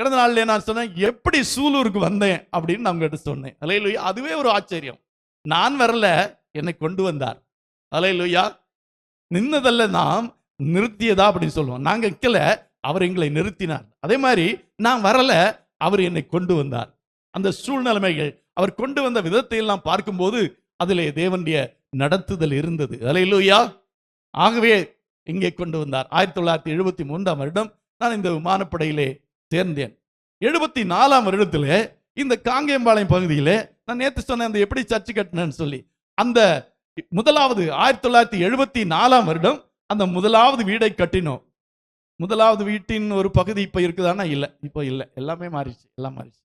கடந்த நாளில் நான் சொன்னேன் எப்படி சூலூருக்கு வந்தேன்? அப்படின்னு நான் உங்ககிட்ட சொன்னேன். அலையிலுயா அதுவே ஒரு ஆச்சரியம். நான் வரல என்னை கொண்டு வந்தார். அலையிலுயா நின்னதல்ல நாம் நிறுத்தியதா? அப்படின்னு சொல்லுவோம். நாங்க நிக்கல அவர் எங்களை நிறுத்தினார். அதே மாதிரி நான் வரல அவர் என்னை கொண்டு வந்தார். அந்த சூழ்நிலைமைகள் அவர் கொண்டு வந்த விதத்தை எல்லாம் பார்க்கும்போது அதிலே தேவனுடைய நடத்துதல் இருந்தது. அலையிலுயா ஆகவே இங்கே கொண்டு வந்தார். ஆயிரத்தி தொள்ளாயிரத்தி எழுபத்தி மூன்றாம் வருடம் நான் இந்த விமானப்படையிலே சேர்ந்தேன் எழுபத்தி நாலாம் வருடத்தில் இந்த காங்கேம்பாளையம் பகுதியிலே நான் நேற்று சொன்னேன் அந்த எப்படி சர்ச்சு கட்டினேன்னு சொல்லி அந்த முதலாவது ஆயிரத்தி தொள்ளாயிரத்தி எழுபத்தி நாலாம் வருடம் அந்த முதலாவது வீடை கட்டினோம். முதலாவது வீட்டின் ஒரு பகுதி இப்போ இருக்குதானா இல்லை இப்போ இல்லை. எல்லாமே மாறிடுச்சு எல்லாம் மாறிடுச்சு.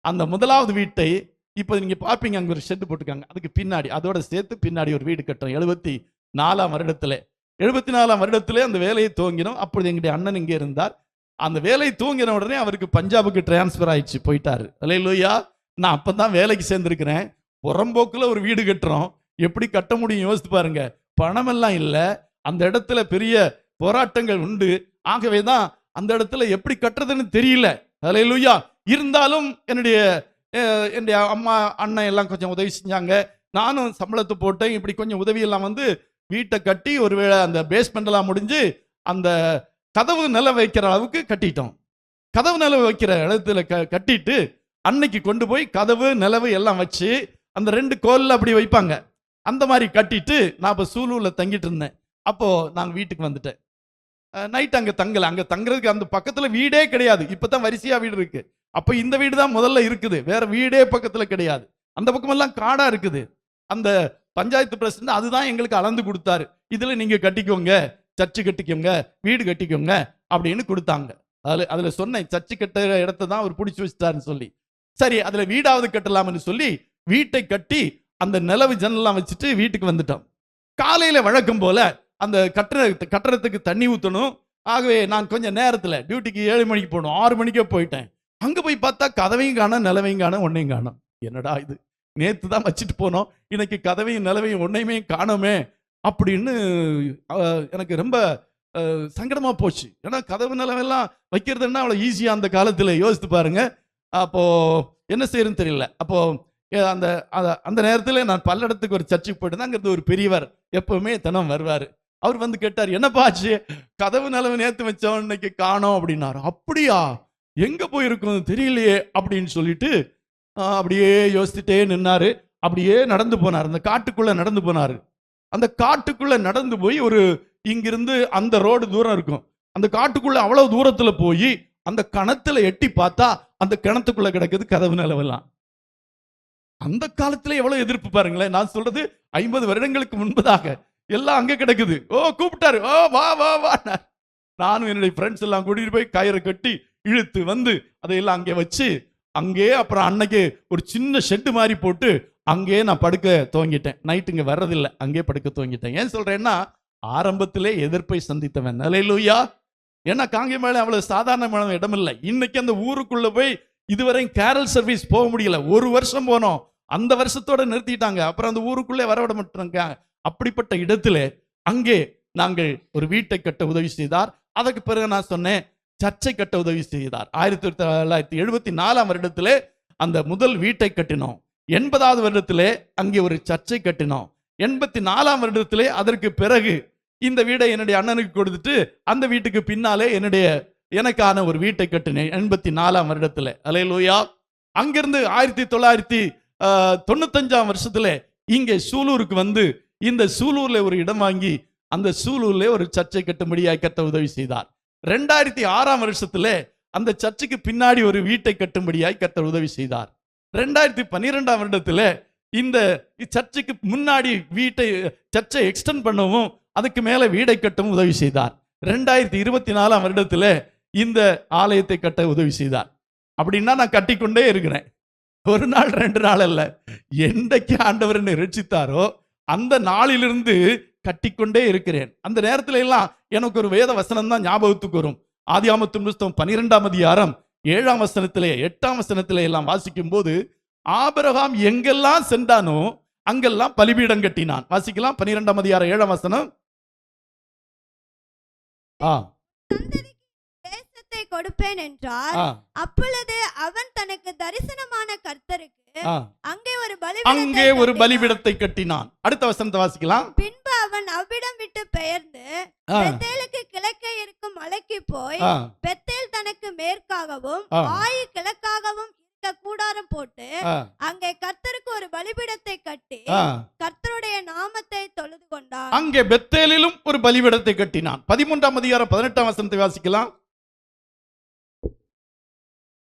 அந்த முதலாவது வீட்டை இப்போ நீங்கள் பார்ப்பீங்க அங்கே ஒரு ஷெட் போட்டுருக்காங்க. அதுக்கு பின்னாடி அதோட சேர்த்து பின்னாடி ஒரு வீடு கட்டுறோம். எழுபத்தி நாலாம் வருடத்தில். எழுபத்தி நாலாம் வருடத்திலே அந்த வேலையை துவங்கினோம். அப்பொழுது எங்களுடைய அண்ணன் இங்கே இருந்தார். அந்த வேலை தூங்கின உடனே அவருக்கு பஞ்சாபுக்கு டிரான்ஸ்ஃபர் ஆயிடுச்சு போயிட்டாரு. அலே லூயா நான் அப்போ தான் வேலைக்கு சேர்ந்துருக்கிறேன். புறம்போக்கில் ஒரு வீடு கட்டுறோம். எப்படி கட்ட முடியும் யோசித்து பாருங்க. பணமெல்லாம் இல்லை. அந்த இடத்துல பெரிய போராட்டங்கள் உண்டு. ஆகவே தான் அந்த இடத்துல எப்படி கட்டுறதுன்னு தெரியல. அல்ல இருந்தாலும் என்னுடைய என்னுடைய அம்மா அண்ணன் எல்லாம் கொஞ்சம் உதவி செஞ்சாங்க. நானும் சம்பளத்தை போட்டேன். இப்படி கொஞ்சம் உதவியெல்லாம் வந்து வீட்டை கட்டி ஒருவேளை அந்த பேஸ்மெண்ட்லாம் முடிஞ்சு அந்த கதவு நில வைக்கிற அளவுக்கு கட்டிட்டோம். கதவு நிலவு வைக்கிற இடத்துல க கட்டிட்டு அன்னைக்கு கொண்டு போய் கதவு நிலவு எல்லாம் வச்சு அந்த ரெண்டு கோலில் அப்படி வைப்பாங்க. அந்த மாதிரி கட்டிட்டு நான் இப்போ சூலூரில் தங்கிட்டு இருந்தேன். அப்போது நான் வீட்டுக்கு வந்துட்டேன். நைட் அங்கே தங்கலை. அங்கே தங்குறதுக்கு அந்த பக்கத்தில் வீடே கிடையாது. இப்போ தான் வரிசையாக வீடு இருக்குது அப்போ இந்த வீடு தான் முதல்ல இருக்குது. வேற வீடே பக்கத்தில் கிடையாது. அந்த பக்கமெல்லாம் காடாக இருக்குது. அந்த பஞ்சாயத்து பிரசிடண்ட் அதுதான் எங்களுக்கு அளந்து கொடுத்தாரு. இதில் நீங்கள் கட்டிக்கோங்க. சர்ச்சு கட்டிக்கோங்க வீடு கட்டிக்கோங்க அப்படின்னு கொடுத்தாங்க. அதில் அதில் சொன்னேன் சர்ச்சு கட்டுற இடத்த தான் அவர் பிடிச்சி வச்சிட்டாருன்னு சொல்லி. சரி அதில் வீடாவது கட்டலாம்னு சொல்லி வீட்டை கட்டி அந்த நிலவு ஜன்னலாம் வச்சுட்டு வீட்டுக்கு வந்துட்டோம். காலையில் வழக்கம் போல் அந்த கட்டுற கட்டுறதுக்கு தண்ணி ஊற்றணும் ஆகவே நான் கொஞ்சம் நேரத்தில் டியூட்டிக்கு ஏழு மணிக்கு போகணும் ஆறு மணிக்கே போயிட்டேன். அங்கே போய் பார்த்தா கதவையும் காணும் நிலவையும் காணும் ஒன்றையும் காணும். என்னடா இது? நேற்று தான் வச்சுட்டு போனோம். இன்னைக்கு கதவையும் நிலவையும் ஒன்றையுமே காணோமே. அப்படின்னு எனக்கு ரொம்ப சங்கடமா போச்சு. ஏன்னா கதவு நிலவெல்லாம் வைக்கிறதுன்னா அவ்வளோ ஈஸியா அந்த காலத்தில் யோசித்து பாருங்க. அப்போ என்ன செய்யறதுன்னு தெரியல. அப்போ அந்த அந்த நேரத்தில் நான் பல்லடத்துக்கு ஒரு சர்ச்சுக்கு போயிட்டு அங்கிருந்து ஒரு பெரியவர் எப்பவுமே தினம் வருவார். அவர் வந்து கேட்டார் என்னப்பா ஆச்சு? கதவு நிலவு நேற்று வச்சோம் இன்னைக்கு காணோம் அப்படின்னாரு. அப்படியா? எங்க போயிருக்கும்? தெரியலையே அப்படின்னு சொல்லிட்டு அப்படியே யோசிச்சுட்டே நின்னாரு. அப்படியே நடந்து போனார். அந்த காட்டுக்குள்ள நடந்து போனார். அந்த காட்டுக்குள்ள நடந்து போய் ஒரு இங்கிருந்து அந்த ரோடு தூரம் இருக்கும். அந்த காட்டுக்குள்ள அவ்வளவு தூரத்துல போய் அந்த கணத்துல எட்டி பார்த்தா அந்த கிணத்துக்குள்ள கிடக்குது கதவு நிலவெல்லாம். அந்த காலத்துல எவ்வளவு எதிர்ப்பு பாருங்களேன். நான் சொல்றது ஐம்பது வருடங்களுக்கு முன்பதாக. எல்லாம் அங்க கிடக்குது. ஓ கூப்பிட்டாரு. ஓ வா வா வா. நானும் என்னுடைய ஃப்ரெண்ட்ஸ் எல்லாம் கூட்டிட்டு போய் கயிறை கட்டி இழுத்து வந்து அதையெல்லாம் அங்கே வச்சு அங்கே அப்புறம் அன்னைக்கு ஒரு சின்ன ஷெட்டு மாதிரி போட்டு அங்கே நான் படுக்க துவங்கிட்டேன். நைட்டு இங்க வர்றதில்லை. அங்கே படுக்க துவங்கிட்டேன். ஏன் சொல்றேன்னா ஆரம்பத்திலே எதிர்ப்பை சந்தித்தவன். நிலையிலுயா ஏன்னா காங்கே மேலே அவ்வளவு சாதாரணமான இடம் இல்லை. இன்னைக்கு அந்த ஊருக்குள்ள போய் இதுவரை கேரல் சர்வீஸ் போக முடியல. ஒரு வருஷம் போனோம். அந்த வருஷத்தோட நிறுத்திட்டாங்க. அப்புறம் அந்த ஊருக்குள்ளே வரவிட மாட்டாங்க அப்படிப்பட்ட இடத்துல அங்கே நாங்கள் ஒரு வீட்டை கட்ட உதவி செய்தார். அதற்கு பிறகு நான் சொன்னேன் சர்ச்சை கட்ட உதவி செய்தார். ஆயிரத்தி தொள்ளாயிரத்தி எழுபத்தி நாலாம் வருடத்திலே அந்த முதல் வீட்டை கட்டினோம். எண்பதாவது வருடத்திலே அங்கே ஒரு சர்ச்சை கட்டினோம். எண்பத்தி நாலாம் வருடத்திலே அதற்கு பிறகு இந்த வீடை என்னுடைய அண்ணனுக்கு கொடுத்துட்டு அந்த வீட்டுக்கு பின்னாலே என்னுடைய எனக்கான ஒரு வீட்டை கட்டினேன் எண்பத்தி நாலாம் வருடத்துல. அலையலூயா அங்கிருந்து ஆயிரத்தி தொள்ளாயிரத்தி தொண்ணூத்தஞ்சாம் வருஷத்துல இங்கே சூலூருக்கு வந்து இந்த சூலூர்ல ஒரு இடம் வாங்கி அந்த சூலூர்ல ஒரு சர்ச்சை கட்டும்படியாக கத்த உதவி செய்தார். ரெண்டாயிரத்தி ஆறாம் வருஷத்துல அந்த சர்ச்சுக்கு பின்னாடி ஒரு வீட்டை கட்டும்படியாய் கத்த உதவி செய்தார். ரெண்டாயிரத்தி பன்னிரெண்டாம் வருடத்துல இந்த சர்ச்சுக்கு முன்னாடி வீட்டை சர்ச்சை எக்ஸ்டெண்ட் பண்ணவும் அதுக்கு மேலே வீடை கட்டவும் உதவி செய்தார். ரெண்டாயிரத்தி இருபத்தி நாலாம் வருடத்துல இந்த ஆலயத்தை கட்ட உதவி செய்தார். அப்படின்னா நான் கட்டிக்கொண்டே இருக்கிறேன். ஒரு நாள் ரெண்டு நாள் அல்ல. என்றைக்கு ஆண்டவர் என்னை ரட்சித்தாரோ அந்த நாளிலிருந்து கட்டிக்கொண்டே இருக்கிறேன். அந்த நேரத்துல எல்லாம் எனக்கு ஒரு வேத வசனம் தான் ஞாபகத்துக்கு வரும். ஆதியாமத்தின் புஸ்தகம் பனிரெண்டாம் அதிகாரம் ஏழாம் வசனத்திலே எட்டாம் வசனத்திலே எல்லாம் வாசிக்கும் போது ஆபிரகாம் எங்கெல்லாம் சென்றானோ அங்கெல்லாம் பலிபீடம் கட்டினான். வாசிக்கலாம் பனிரெண்டாம் அதிகாரம் ஏழாம் வசனம். ஆ. கொடுப்பேன் என்றார் அப்பொழுது அவன் தனக்கு தரிசனமான கர்த்தருக்கு. அங்கே ஒரு அங்கே பலிபீடத்தை ஒரு. பலிபிடத்தை கட்டினான். அடுத்த வசனத்தை வாசிக்கலாம். பின்பு அவன் அவ்விடம் விட்டு பெயர்ந்து பெத்தேலுக்கு கிழக்கே இருக்கும் மலைக்கு போய் பெத்தேல் தனக்கு மேற்காகவும். ஆயி கிழக்காகவும் கூடாரம் போட்டு அங்கே கர்த்தருக்கு ஒரு பலிபீடத்தை கட்டி. கர்த்தருடைய நாமத்தை தொழுது கொண்டான். அங்கே பெத்தேலிலும் ஒரு பலிபிடத்தை கட்டினான். பதிமூன்றாம் அதிகாரம் பதினெட்டாம் வசனத்தை வாசிக்கலாம்.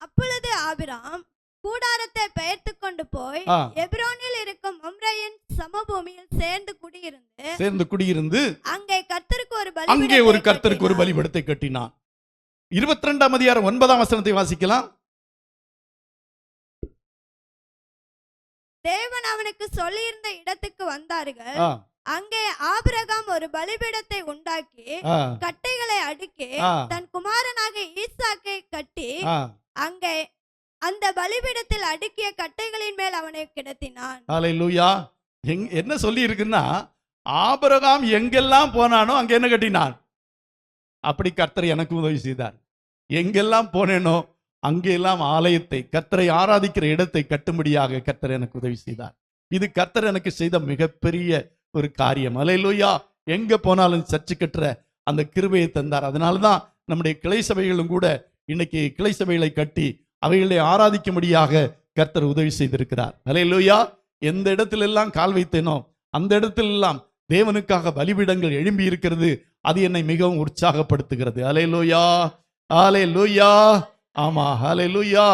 அப்பொழுது ஆபிராம் கூடாரத்தை பெயர்த்து கொண்டு போய். எப்ரோனில் இருக்கும் மம்ரையின் சமபூமியில் சேர்ந்து குடியிருந்து சேர்ந்து குடியிருந்து அங்கே கர்த்தருக்கு ஒரு அங்கே ஒரு கர்த்தருக்கு ஒரு. பலிபிடத்தை கட்டினான் இருபத்தி ரெண்டாம் அதிகாரம் ஒன்பதாம் வசனத்தை வாசிக்கலாம் தேவன் அவனுக்கு சொல்லியிருந்த இடத்துக்கு வந்தார்கள் அங்கே ஆபிரகாம் ஒரு பலிபீடத்தை உண்டாக்கி கட்டைகளை அடுக்கி தன் குமாரனாகிய ஈசாக்கை கட்டி. அங்கே அந்த பலிபீடத்தில் அடுக்கிய கட்டைகளின் மேல் அவனை கிடத்தினான். என்ன சொல்லி இருக்குன்னா ஆபிரகாம் எங்கெல்லாம் போனானோ அங்க என்ன கட்டினான்? அப்படி கர்த்தர் எனக்கு உதவி செய்தார். எங்கெல்லாம் போனேனோ அங்கெல்லாம் ஆலயத்தை கர்த்தரை ஆராதிக்கிற இடத்தை கட்டும்படியாக கர்த்தர் எனக்கு உதவி செய்தார். இது கர்த்தர் எனக்கு செய்த மிகப்பெரிய ஒரு காரியம். அலையிலுயா எங்க போனாலும் சர்ச்சு கட்டுற அந்த கிருபையை தந்தார். அதனால தான் நம்முடைய கிளை சபைகளும் கூட இன்னைக்கு கிளை சபைகளை கட்டி அவைகளை ஆராதிக்கும்படியாக கர்த்தர் உதவி செய்திருக்கிறார். அலையிலுயா எந்த இடத்துல எல்லாம் கால் வைத்தேனோ அந்த இடத்திலெல்லாம் தேவனுக்காக பலிபீடங்கள் எழும்பி இருக்கிறது அது என்னை மிகவும் உற்சாகப்படுத்துகிறது. அலையிலுயா அலையிலுயா ஆமா. ஹalleluya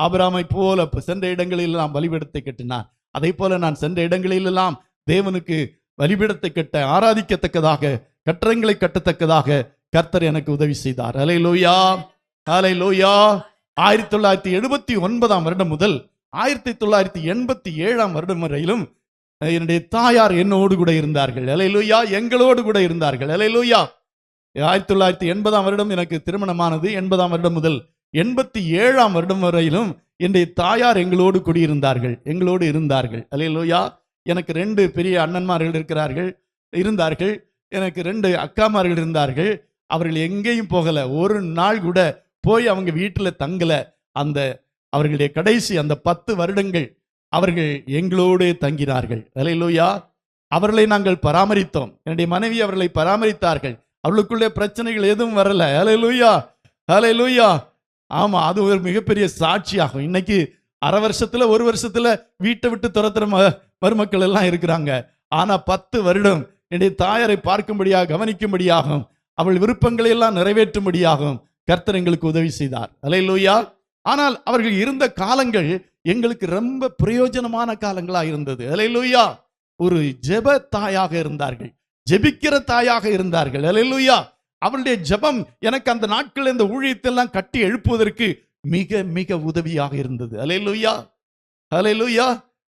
ஆபிரகாமை போல சென்ற இடங்களில் எல்லாம் பலிபீடத்தை கட்டினார். அதே போல நான் சென்ற இடங்களிலெல்லாம் தேவனுக்கு வழிபடத்தை கட்ட ஆராதிக்கத்தக்கதாக கட்டடங்களை கட்டத்தக்கதாக கர்த்தர் எனக்கு உதவி செய்தார். அலை லோயா அலை லோயா ஆயிரத்தி தொள்ளாயிரத்தி எழுபத்தி ஒன்பதாம் வருடம் முதல் ஆயிரத்தி தொள்ளாயிரத்தி எண்பத்தி ஏழாம் வருடம் வரையிலும் என்னுடைய தாயார் என்னோடு கூட இருந்தார்கள். ஹalleluya எங்களோடு கூட இருந்தார்கள். ஹalleluya ஆயிரத்தி தொள்ளாயிரத்தி எண்பதாம் வருடம் எனக்கு திருமணமானது. எண்பதாம் வருடம் முதல் எண்பத்தி ஏழாம் வருடம் வரையிலும் என்னுடைய தாயார் எங்களோடு குடியிருந்தார்கள். எங்களோடு இருந்தார்கள். அல்லேலூயா எனக்கு ரெண்டு பெரிய அண்ணன்மார்கள் இருக்கிறார்கள் இருந்தார்கள். எனக்கு ரெண்டு அக்காமார்கள் இருந்தார்கள். அவர்கள் எங்கேயும் போகல. ஒரு நாள் கூட போய் அவங்க வீட்டில் தங்கல. அந்த அவர்களுடைய கடைசி அந்த பத்து வருடங்கள் அவர்கள் எங்களோடு தங்கினார்கள். அல்லேலூயா அவர்களை நாங்கள் பராமரித்தோம். என்னுடைய மனைவி அவர்களை பராமரித்தார்கள். அவளுக்குள்ளே பிரச்சனைகள் எதுவும் வரல. அலையிலூயா அலையிலூயா ஆமா அது ஒரு மிகப்பெரிய சாட்சியாகும். இன்னைக்கு அரை வருஷத்துல ஒரு வருஷத்துல வீட்டை விட்டு துரத்துற ம- மருமக்கள் எல்லாம் இருக்கிறாங்க. ஆனா பத்து வருடம் என்னுடைய தாயாரை பார்க்கும்படியாக கவனிக்கும்படியாகும் அவள் விருப்பங்களை எல்லாம் நிறைவேற்றும்படியாகும் கர்த்தர் எங்களுக்கு உதவி செய்தார். ஹalleluya ஆனால் அவர்கள் இருந்த காலங்கள் எங்களுக்கு ரொம்ப பிரயோஜனமான காலங்களா இருந்தது. ஹalleluya ஒரு ஜெப தாயாக இருந்தார்கள். ஜெபிக்கிற தாயாக இருந்தார்கள். ஹalleluya அவளுடைய ஜெபம் எனக்கு அந்த நாட்கள் இந்த ஊழியத்தெல்லாம் கட்டி எழுப்புவதற்கு மிக மிக உதவியாக இருந்தது. அலை லூயா அலை லூயா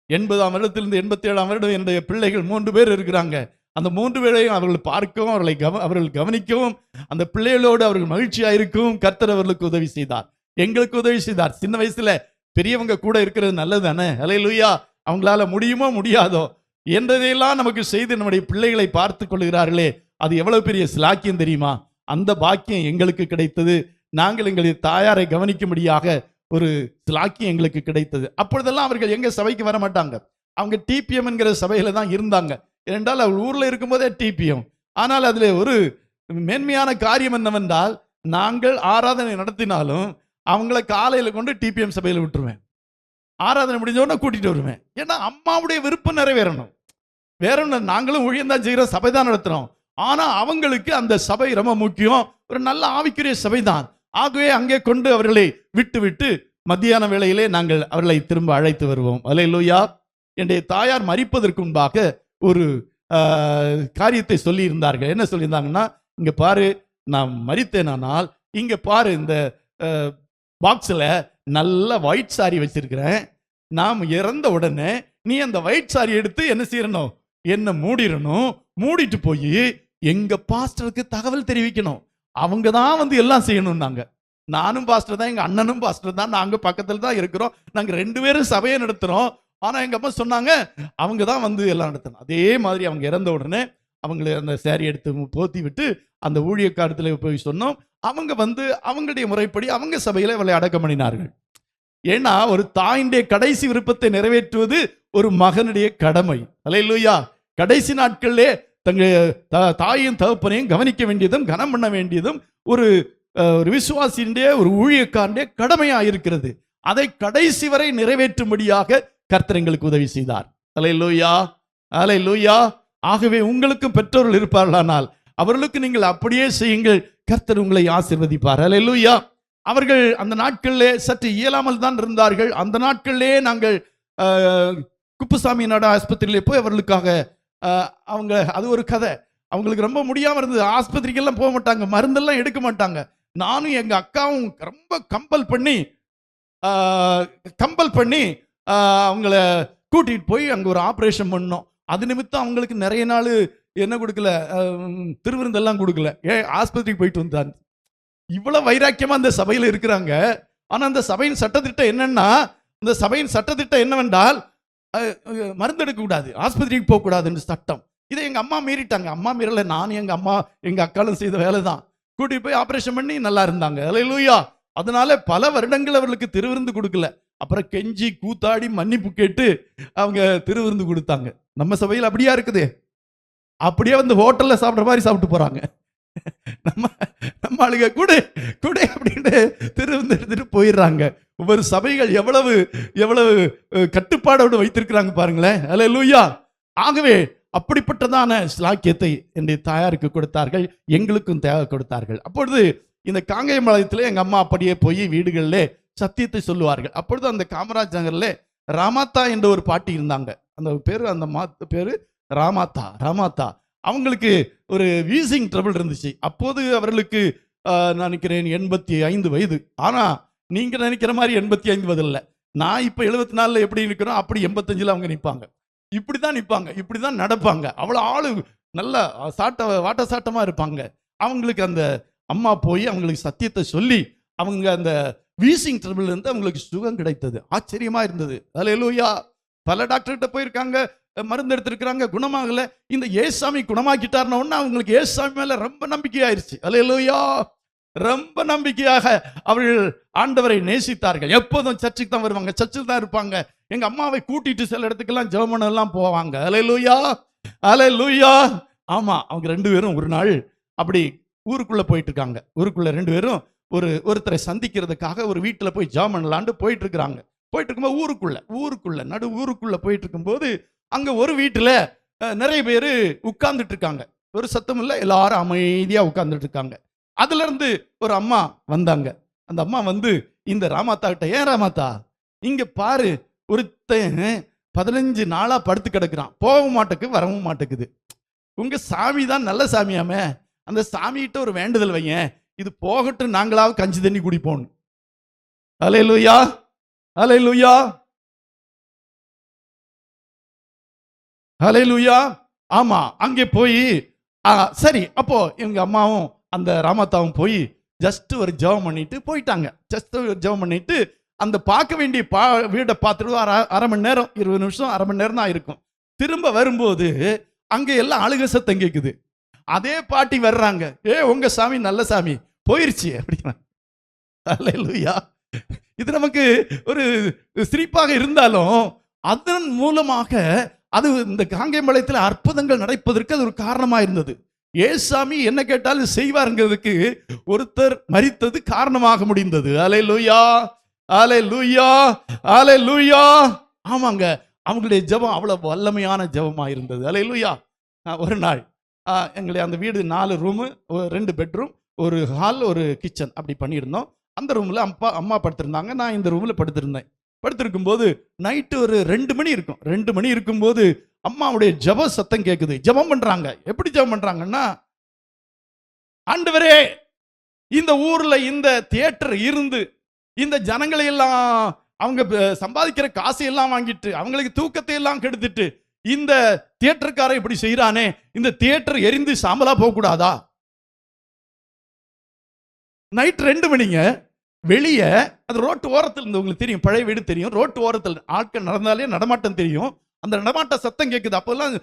எண்பதாம் வருடத்திலிருந்து எண்பத்தி ஏழாம் வருடம் என்னுடைய பிள்ளைகள் மூன்று பேர் இருக்கிறாங்க. அந்த மூன்று பேரையும் அவர்கள் பார்க்கவும் அவர்களை கவ அவர்கள் கவனிக்கவும் அந்த பிள்ளைகளோடு அவர்கள் மகிழ்ச்சியாக இருக்கவும் கர்த்தர் அவர்களுக்கு உதவி செய்தார். எங்களுக்கு உதவி செய்தார். சின்ன வயசுல பெரியவங்க கூட இருக்கிறது நல்லது தானே ஹalleluya அவங்களால முடியுமோ முடியாதோ? என்றதையெல்லாம் நமக்கு செய்து நம்முடைய பிள்ளைகளை பார்த்து கொள்கிறார்களே. அது எவ்வளவு பெரிய சிலாக்கியம் தெரியுமா? அந்த பாக்கியம் எங்களுக்கு கிடைத்தது. நாங்கள் எங்களுடைய தாயாரை கவனிக்கும்படியாக ஒரு சிலாக்கியம் எங்களுக்கு கிடைத்தது. அப்பொழுதெல்லாம் அவர்கள் எங்க சபைக்கு வர மாட்டாங்க. அவங்க டிபிஎம் என்கிற சபையில தான் இருந்தாங்க. ஏனென்றால் அவர் ஊர்ல இருக்கும்போதே டிபிஎம் ஆனால் அதுல ஒரு மேன்மையான காரியம் என்னவென்றால் நாங்கள் ஆராதனை நடத்தினாலும் அவங்கள காலையில கொண்டு டிபிஎம் சபையில விட்டுருவேன். ஆராதனை முடிஞ்சோடனே கூட்டிட்டு வருவேன். ஏன்னா அம்மாவுடைய விருப்பம் நிறைவேறணும். வேற ஒண்ணு நாங்களும் ஒழியந்தான் செய்கிறோம் சபை தான் நடத்துறோம். ஆனால் அவங்களுக்கு அந்த சபை ரொம்ப முக்கியம். ஒரு நல்ல ஆவிக்குரிய சபை தான். ஆகவே அங்கே கொண்டு அவர்களை விட்டு விட்டு மத்தியான வேளையிலே நாங்கள் அவர்களை திரும்ப அழைத்து வருவோம். அலையிலூயா என்னுடைய தாயார் மறிப்பதற்கு முன்பாக ஒரு காரியத்தை சொல்லியிருந்தார்கள். என்ன சொல்லியிருந்தாங்கன்னா இங்கே பாரு நான் மறித்தேனானால் இங்கே பாரு இந்த பாக்ஸில் நல்ல ஒயிட் சாரி வச்சிருக்கிறேன். நாம் இறந்த உடனே நீ அந்த ஒயிட் சாரி எடுத்து என்ன செய்யணும்? என்ன மூடிடணும்? மூடிட்டு போய் எங்க பாஸ்டருக்கு தகவல் தெரிவிக்கணும். அவங்க தான் வந்து எல்லாம் செய்யணும்னாங்க. நானும் பாஸ்டர் தான் எங்கள் அண்ணனும் பாஸ்டர் தான் நாங்கள் பக்கத்தில் தான் இருக்கிறோம். நாங்கள் ரெண்டு பேரும் சபையை நடத்துகிறோம் ஆனால் எங்கள் அம்மா சொன்னாங்க அவங்க தான் வந்து எல்லாம் நடத்தணும். அதே மாதிரி அவங்க இறந்த உடனே அவங்களை அந்த சேரீ எடுத்து போத்தி விட்டு அந்த ஊழியக்காரத்தில் போய் சொன்னோம். அவங்க வந்து அவங்களுடைய முறைப்படி அவங்க சபையில் இவளை அடக்கம் பண்ணினார்கள். ஏன்னா ஒரு தாயினுடைய கடைசி விருப்பத்தை நிறைவேற்றுவது ஒரு மகனுடைய கடமை. அல்லேலூயா கடைசி நாட்களிலே தங்க த- தாயும் தகப்பனையும் கவனிக்க வேண்டியதும் கனம் பண்ண வேண்டியதும் ஒரு ஒரு விசுவாசியினுடைய ஒரு ஊழியக்காரனுடைய கடமையா இருக்கிறது அதை கடைசி வரை நிறைவேற்றும்படியாக கர்த்தர் எங்களுக்கு உதவி செய்தார். அல்லேலூயா அல்லேலூயா ஆகவே உங்களுக்கும் பெற்றோர்கள் இருப்பார்களானால் அவர்களுக்கு நீங்கள் அப்படியே செய்யுங்கள். கர்த்தர் உங்களை ஆசீர்வதிப்பார். அல்லேலூயா அவர்கள் அந்த நாட்களிலே சற்று இயலாமல் தான் இருந்தார்கள். அந்த நாட்களிலே நாங்கள் குப்புசாமி நாடா ஆஸ்பத்திரியிலே போய் அவர்களுக்காக அவங்க அது ஒரு கதை. அவங்களுக்கு ரொம்ப முடியாமல் இருந்தது. ஆஸ்பத்திரிக்கெல்லாம் போக மாட்டாங்க. மருந்தெல்லாம் எடுக்க மாட்டாங்க. நானும் எங்கள் அக்காவும் ரொம்ப கம்பல் பண்ணி கம்பல் பண்ணி அவங்கள கூட்டிகிட்டு போய் அங்கே ஒரு ஆப்ரேஷன் பண்ணோம். அது நிமித்தம் அவங்களுக்கு நிறைய நாள் என்ன கொடுக்கல? திருவிருந்தெல்லாம் கொடுக்கல. ஏ ஆஸ்பத்திரிக்கு போயிட்டு வந்தான். இவ்வளோ வைராக்கியமாக அந்த சபையில் இருக்கிறாங்க. ஆனால் அந்த சபையின் சட்டத்திட்டம் என்னன்னா இந்த சபையின் சட்டத்திட்டம் என்னவென்றால் மருந்தெடுக்கக்கூடாது கூடாது ஆஸ்பத்திரிக்கு போகக்கூடாதுன்னு சட்டம். இதை எங்கள் அம்மா மீறிட்டாங்க. அம்மா மீறலை நான் எங்கள் அம்மா எங்கள் அக்காலும் செய்த வேலை தான் கூட்டிகிட்டு போய் ஆப்ரேஷன் பண்ணி நல்லா இருந்தாங்க. அல்லேலூயா அதனால பல வருடங்கள் அவர்களுக்கு திருவிருந்து கொடுக்கல. அப்புறம் கெஞ்சி கூத்தாடி மன்னிப்பு கேட்டு அவங்க திருவிருந்து கொடுத்தாங்க. நம்ம சபையில் அப்படியா இருக்குது? அப்படியே வந்து ஹோட்டலில் சாப்பிட்ற மாதிரி சாப்பிட்டு போகிறாங்க நம்ம நம்ம ஆளுங்க கூட கூட அப்படின்னு திருவிருந்து எடுத்துகிட்டு போயிடுறாங்க. ஒவ்வொரு சபைகள் எவ்வளவு எவ்வளவு கட்டுப்பாடோடு வைத்திருக்கிறாங்க பாருங்களேன். அல்லேலூயா ஆகவே அப்படிப்பட்டதான ஸ்லாக்கியத்தை என்னுடைய தாயாருக்கு கொடுத்தார்கள் எங்களுக்கும் தேவை கொடுத்தார்கள். அப்பொழுது இந்த காங்கேயம்பாளையத்தில் எங்கள் அம்மா அப்படியே போய் வீடுகளிலே சத்தியத்தை சொல்லுவார்கள். அப்பொழுது அந்த காமராஜ் நகரில் ராமாத்தா என்ற ஒரு பாட்டி இருந்தாங்க. அந்த பேர் அந்த மா பேர் ராமாத்தா ராமாத்தா. அவங்களுக்கு ஒரு வீசிங் ட்ரபிள் இருந்துச்சு. அப்போது அவர்களுக்கு நான் நினைக்கிறேன் எண்பத்தி ஐந்து வயது. ஆனால் நீங்க நினைக்கிற மாதிரி எண்பத்தி ஐந்து வயது நான் இப்ப எழுபத்தி நாலில் எப்படி நிற்கிறோம் அப்படி எண்பத்தஞ்சில் அவங்க நிப்பாங்க. இப்படிதான் இப்படி இப்படிதான் நடப்பாங்க. அவ்வளவு ஆளு நல்ல சாட்ட வாட்ட சாட்டமா இருப்பாங்க. அவங்களுக்கு அந்த அம்மா போய் அவங்களுக்கு சத்தியத்தை சொல்லி அவங்க அந்த வீசிங் ட்ரபிள் இருந்து அவங்களுக்கு சுகம் கிடைத்தது. ஆச்சரியமா இருந்தது. அல்லேலூயா பல டாக்டர்கிட்ட போயிருக்காங்க மருந்து எடுத்திருக்கிறாங்க குணமாகலை. இந்த ஏசாமி குணமாக்கிட்டாருன உடனே அவங்களுக்கு ஏசாமி மேல ரொம்ப நம்பிக்கையாயிருச்சு. அல்லேலூயா ரொம்ப நம்பிக்கையாக அவர்கள் ஆண்டவரை நேசித்தார்கள். எப்போதும் சர்ச்சுக்கு தான் வருவாங்க. சர்ச்சில் தான் இருப்பாங்க. எங்க அம்மாவை கூட்டிட்டு சில இடத்துக்கெல்லாம் ஜெர்மன் எல்லாம் போவாங்க. அலை லூயா அலை லூயா ஆமா அவங்க ரெண்டு பேரும் ஒரு நாள் அப்படி ஊருக்குள்ள போயிட்டு இருக்காங்க ஊருக்குள்ள ரெண்டு பேரும் ஒரு ஒருத்தரை சந்திக்கிறதுக்காக ஒரு வீட்டுல போய் ஜாமன்லாண்டு போயிட்டு இருக்கிறாங்க போயிட்டு இருக்கும்போது ஊருக்குள்ள ஊருக்குள்ள நடு ஊருக்குள்ள போயிட்டு இருக்கும்போது அங்க ஒரு வீட்டுல நிறைய பேர் உட்கார்ந்துட்டு இருக்காங்க ஒரு சத்தம் இல்லை எல்லாரும் அமைதியா உட்கார்ந்துட்டு இருக்காங்க அதுல இருந்து ஒரு அம்மா வந்தாங்க. அந்த அம்மா வந்து இந்த ராமாத்தா கிட்ட ஏன் ராமாத்தா? இங்க பாரு ஒருத்தன் பதினஞ்சு நாளா படுத்து கிடக்குறான். போக மாட்டேக்கு வரவும் மாட்டேக்குது. உங்க சாமி தான் நல்ல சாமியாமே. அந்த சாமிகிட்ட ஒரு வேண்டுதல் வைங்க இது போகட்டும் நாங்களாவது கஞ்சி தண்ணி குடிப்போம் அலை லூயா அலை லூயா அலை லூயா ஆமா அங்கே போய் ஆ, சரி அப்போ எங்க அம்மாவும் அந்த ராமத்தாவும் போய் ஜஸ்ட் ஒரு ஜெபம் பண்ணிட்டு போயிட்டாங்க. ஜஸ்ட் ஒரு ஜெபம் பண்ணிட்டு அந்த பார்க்க வேண்டிய பா வீடை பார்த்துட்டு அரை அரை மணி நேரம் இருபது நிமிஷம் அரை மணி நேரம் தான் இருக்கும். திரும்ப வரும்போது அங்கே எல்லாம் அழுக சத்தம் கேட்குது அதே பாட்டி வர்றாங்க. ஏ உங்க சாமி நல்ல சாமி. போயிருச்சு. அப்படின்னா அல்லேலூயா. இது நமக்கு ஒரு சிரிப்பாக இருந்தாலும் அதன் மூலமாக அது இந்த காங்கேயம்பாளையத்தில் அற்புதங்கள் நடப்பதற்கு அது ஒரு காரணமா இருந்தது. ஏசாமி என்ன கேட்டாலும் செய்வாருங்கிறதுக்கு ஒருத்தர் மறித்தது காரணமாக முடிந்தது. அலை லூயா அலை லூயா அலை லூயா ஆமாங்க அவங்களுடைய ஜெபம் அவ்வளவு வல்லமையான ஜெபமா இருந்தது அலை லூயா ஒரு நாள் எங்களுடைய அந்த வீடு நாலு ரூமு ரெண்டு பெட்ரூம் ஒரு ஹால் ஒரு கிச்சன் அப்படி பண்ணியிருந்தோம். அந்த ரூமில் அப்பா அம்மா படுத்திருந்தாங்க. நான் இந்த ரூமில் படுத்திருந்தேன். படுத்திருக்கும் போது நைட்டு ஒரு ரெண்டு மணி இருக்கும். ரெண்டு மணி இருக்கும்போது அம்மாவுடைய ஜெப சத்தம் கேட்குது ஜெபம் பண்றாங்க. எப்படி ஜெபம் பண்றாங்கன்னா ஆண்டவரே இந்த ஊர்ல இந்த தியேட்டர் இருந்து இந்த ஜனங்களை எல்லாம் அவங்க சம்பாதிக்கிற காசை எல்லாம் வாங்கிட்டு அவங்களுக்கு தூக்கத்தை எல்லாம் கெடுத்துட்டு இந்த தியேட்டருக்காரன் இப்படி செய்யறானே இந்த தியேட்டர் எரிந்து சாம்பலா போக கூடாதா நைட் ரெண்டு மணிங்க வெளியே அது ரோட்டு ஓரத்தில் இருந்து உங்களுக்கு தெரியும் பழைய வீடு தெரியும் ரோட்டு ஓரத்தில் ஆட்கள் நடந்தாலே நடமாட்டம் தெரியும் அந்த நடமாட்ட சத்தம் கேட்குது அப்போல்லாம்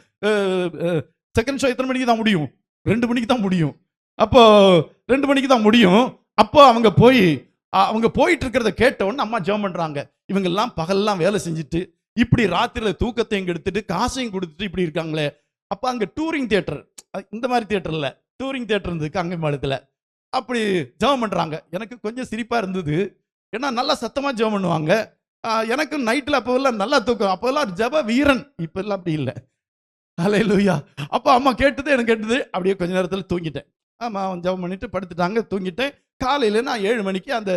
செகண்ட் ஷோ எத்தனை மணிக்கு தான் முடியும்? ரெண்டு மணிக்கு தான் முடியும். அப்போ ரெண்டு மணிக்கு தான் முடியும். அப்போ அவங்க போய் அவங்க போயிட்டு இருக்கிறத கேட்ட அம்மா ஜெபம் பண்ணுறாங்க இவங்கெல்லாம் பகல்லாம் வேலை செஞ்சுட்டு இப்படி ராத்திரியில் தூக்கத்தையும் எடுத்துட்டு காசையும் கொடுத்துட்டு இப்படி இருக்காங்களே. அப்போ அங்கே டூரிங் தியேட்டர் இந்த மாதிரி தியேட்டர் டூரிங் தியேட்டர் இருந்தது கங்கைமாலத்தில் அப்படி ஜெபம் பண்ணுறாங்க எனக்கு கொஞ்சம் சிரிப்பாக இருந்தது. ஏன்னா நல்லா சத்தமாக ஜெபம் பண்ணுவாங்க. எனக்கு நைட்டில் அப்போல்லாம் நல்லா தூக்கம். அப்போல்லாம் ஜெப வீரன். இப்போல்லாம் அப்படி இல்லை. அலை லூயா அப்போ அம்மா கேட்டது எனக்கு கேட்டது. அப்படியே கொஞ்ச நேரத்தில் தூங்கிட்டேன். ஆமாம் அவன் ஜெபம் பண்ணிட்டு படுத்துட்டாங்க தூங்கிட்டேன். காலையில் நான் ஏழு மணிக்கு அந்த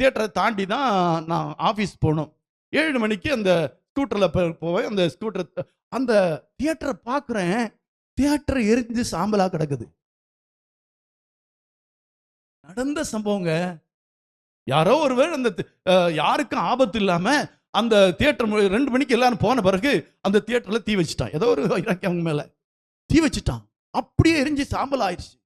தியேட்டரை தாண்டி தான் நான் ஆஃபீஸ் போகணும் ஏழு மணிக்கு அந்த ஸ்கூட்டரில் போவேன் அந்த ஸ்கூட்டர் அந்த தியேட்டரை பார்க்குறேன். தியேட்டர் எரிஞ்சு சாம்பலாக கிடக்குது. நடந்த சம்பவங்க யாரோ ஒருவர் அந்த யாருக்கும் ஆபத்து இல்லாம அந்த தியேட்டர் ரெண்டு மணிக்கு எல்லாரும் போன பிறகு அந்த தியேட்டர்ல தீ வச்சுட்டான். ஏதோ ஒரு வைராக்கியம் அவங்க மேல. தீ வச்சுட்டான். அப்படியே எரிஞ்சு சாம்பல் ஆயிடுச்சு.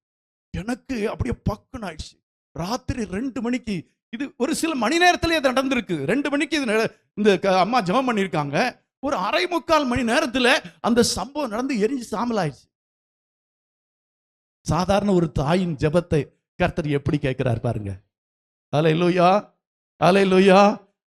எனக்கு அப்படியே பக்குன்னு ஆயிடுச்சு. ராத்திரி ரெண்டு மணிக்கு இது ஒரு சில மணி நேரத்திலே இது நடந்திருக்கு. ரெண்டு மணிக்கு இது நட- இந்த க- அம்மா ஜெபம் பண்ணியிருக்காங்க. ஒரு அரை முக்கால் மணி நேரத்துல அந்த சம்பவம் நடந்து எரிஞ்சு சாம்பல் ஆயிடுச்சு. சாதாரண ஒரு தாயின் ஜெபத்தை கர்த்தர் எப்படி கேட்கிறார் பாருங்க. அலை லூயா அலை லூயா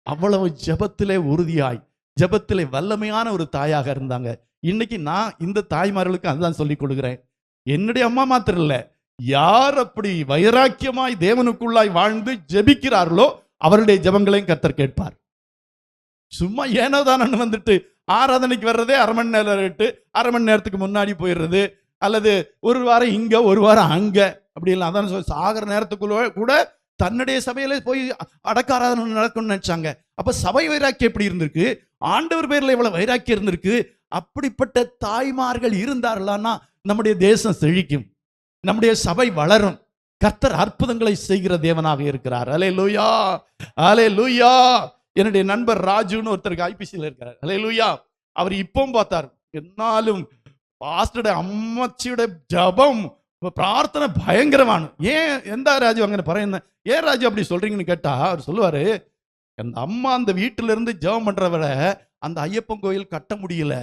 அவ்வளவு ஜபத்திலே உறுதியாய் ஜபத்திலே வல்லமையான ஒரு தாயாக இருந்தாங்க. இன்னைக்கு நான் இந்த தாய்மார்களுக்கு அதுதான் சொல்லிக் கொடுக்குறேன். என்னுடைய அம்மா மாத்திரம் இல்லை யார் அப்படி வைராக்கியமாய் தேவனுக்குள்ளாய் வாழ்ந்து ஜெபிக்கிறார்களோ அவருடைய ஜெபங்களையும் கர்த்தர் கேட்பார். சும்மா ஏனோ தானு வந்துட்டு ஆராதனைக்கு வர்றதே அரை மணி நேரம் ரேட்டு அரை மணி நேரத்துக்கு முன்னாடி போயிடுறது அல்லது ஒரு வாரம் இங்க ஒரு வாரம் அங்க அப்படி இல்லை அதான் சொல்ல சாகிற நேரத்துக்குள்ள கூட தன்னுடைய சபையில போய் அடக்க ஆராதனை நடக்கும்னு நினைச்சாங்க. அப்ப சபை வைராக்கியம் எப்படி இருந்திருக்கு? ஆண்டவர் பேர்ல இவ்வளவு வைராக்கியம் இருந்திருக்கு. அப்படிப்பட்ட தாய்மார்கள் இருந்தார்களான்னா நம்முடைய தேசம் செழிக்கும். நம்முடைய சபை வளரும். கர்த்தர் அற்புதங்களை செய்கிற தேவனாக இருக்கிறார். அலே லூயா அலே லூயா என்னுடைய நண்பர் ராஜுன்னு ஒருத்தருக்கு ஐபிசியில் இருக்கிறார் அலே லூயா அவர் இப்பவும் பார்த்தார். என்னாலும் பாஸ்டருடைய அம்மச்சியுடைய ஜபம் பிரார்த்தனை பயங்கரமான ஏன் எந்த ராஜு அங்கே പറയുന്ന ஏன் ராஜு அப்படி சொல்றீங்கன்னு கேட்டா அவர் சொல்லுவாரு அந்த அம்மா அந்த வீட்டுல இருந்து ஜெபம் பண்றவரை அந்த ஐயப்பன் கோயில் கட்ட முடியல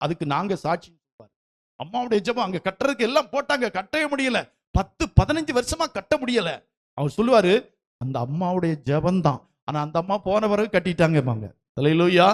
அதுக்கு நாங்க சாட்சி சொல்லுவாரு. அம்மாவுடைய ஜெபம் அங்க கட்டுறதுக்கு எல்லாம் போட்டாங்க கட்டவே முடியல பத்து பதினஞ்சு வருஷமா கட்ட முடியல அவர் சொல்லுவாரு அந்த அம்மாவுடைய ஜெபம் தான் ஆனா அந்த அம்மா போன பிறகு கட்டிட்டாங்கம்பாங்க தலையிலூயா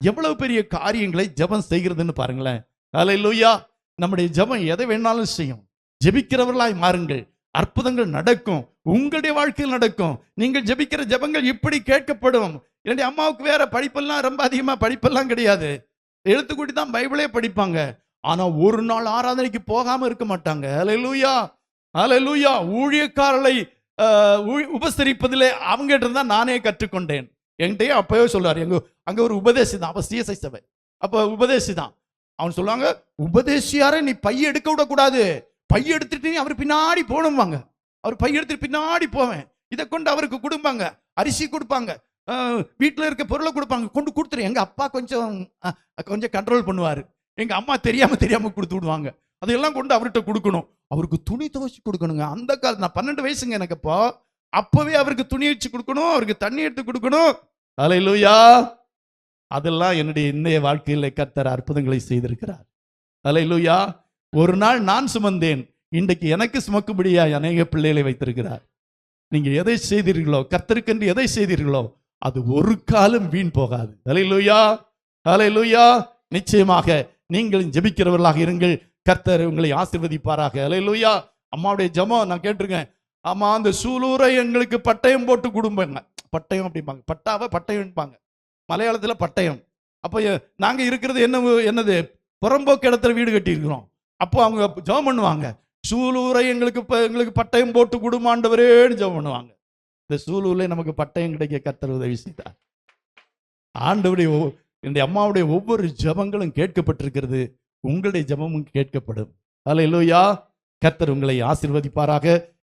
எவ்வளவு பெரிய காரியங்களை ஜெபம் செய்கிறதுன்னு பாருங்களேன் தலையிலூயா நம்முடைய ஜெபம் எதை வேணாலும் செய்யும் ஜெபிக்கிறவர்களாய் மாறுங்கள். அற்புதங்கள் நடக்கும். உங்களுடைய வாழ்க்கையில் நடக்கும். நீங்கள் ஜெபிக்கிற ஜெபங்கள் இப்படி கேட்கப்படும். என்னுடைய அம்மாவுக்கு வேற படிப்பெல்லாம் ரொம்ப அதிகமா படிப்பெல்லாம் கிடையாது. எழுத்துக்கூட்டி தான் பைபிளே படிப்பாங்க. ஆனா ஒரு நாள் ஆராதனைக்கு போகாம இருக்க மாட்டாங்க. அலையலூயா அலையலூயா ஊழியக்காரர்களை ஆஹ், ஊ- உபசரிப்பதிலே அவங்ககிட்ட தான் நானே கற்றுக்கொண்டேன். என்கிட்டயே அப்பயோ சொல்லுவார் எங்க அங்கே ஒரு உபதேசி தான் அப்போ சிஎஸ்ஐ சபை. அப்போ உபதேசி தான் அவன் சொல்லுவாங்க உபதேசியாரை நீ பைய எடுக்க விடக்கூடாது. பைய எடுத்துட்டு அவர் பின்னாடி போகணும்பாங்க. அவர் பை எடுத்துட்டு பின்னாடி போவேன். இதை கொண்டு அவருக்கு கொடுப்பாங்க அரிசி கொடுப்பாங்க. வீட்டில் இருக்க பொருளை கொடுப்பாங்க. கொண்டு கொடுத்துரு. எங்கள் அப்பா கொஞ்சம் கொஞ்சம் கண்ட்ரோல் பண்ணுவார். எங்கள் அம்மா தெரியாமல் தெரியாமல் கொடுத்து விடுவாங்க. அதையெல்லாம் கொண்டு அவர்கிட்ட கொடுக்கணும். அவருக்கு துணி துவைச்சு கொடுக்கணுங்க. அந்த காலத்து நான் பன்னெண்டு வயசுங்க எனக்கு அப்போ அப்போவே அவருக்கு துணி வச்சு கொடுக்கணும். அவருக்கு தண்ணி எடுத்து கொடுக்கணும். அலையிலூயா அதெல்லாம் என்னுடைய இன்றைய வாழ்க்கையில் கத்தர் அற்புதங்களை செய்திருக்கிறார். அலையிலூயா ஒரு நாள் நான் சுமந்தேன். இன்றைக்கு எனக்கு சுமக்கும்படியா அநேக பிள்ளைகளை வைத்திருக்கிறார். நீங்க எதை செய்தீர்களோ கத்தருக்கென்று எதை செய்தீர்களோ அது ஒரு காலம் வீண் போகாது. அலையிலுயா அலையிலுயா நிச்சயமாக நீங்கள் ஜெபிக்கிறவர்களாக இருங்கள். கர்த்தர் உங்களை ஆசிர்வதிப்பாராக. அலை லூயா அம்மாவுடைய ஜமம் நான் கேட்டிருக்கேன். ஆமா அந்த சூலூரை எங்களுக்கு பட்டயம் போட்டு கொடுப்பாங்க பட்டயம் அப்படிம்பாங்க. பட்டாவை பட்டயம்பாங்க. மலையாளத்துல பட்டயம். அப்போ நாங்கள் இருக்கிறது என்ன என்னது? புறம்போக்கு இடத்துல வீடு கட்டியிருக்கிறோம். அப்போ அவங்க ஜெபம் பண்ணுவாங்க. சூலூரை எங்களுக்கு எங்களுக்கு பட்டயம் போட்டு குடுமாண்டவரேன்னு ஜெபம் பண்ணுவாங்க. இந்த சூலூர்ல நமக்கு பட்டயம் கிடைக்க கத்தர் உதவி செய்தார். ஆண்டவருடைய ஒவ்வொ- அம்மாவுடைய ஒவ்வொரு ஜெபங்களும் கேட்கப்பட்டிருக்கிறது. உங்களுடைய ஜெபமும் கேட்கப்படும். அல்லையா கத்தர் உங்களை ஆசிர்வதிப்பாராக.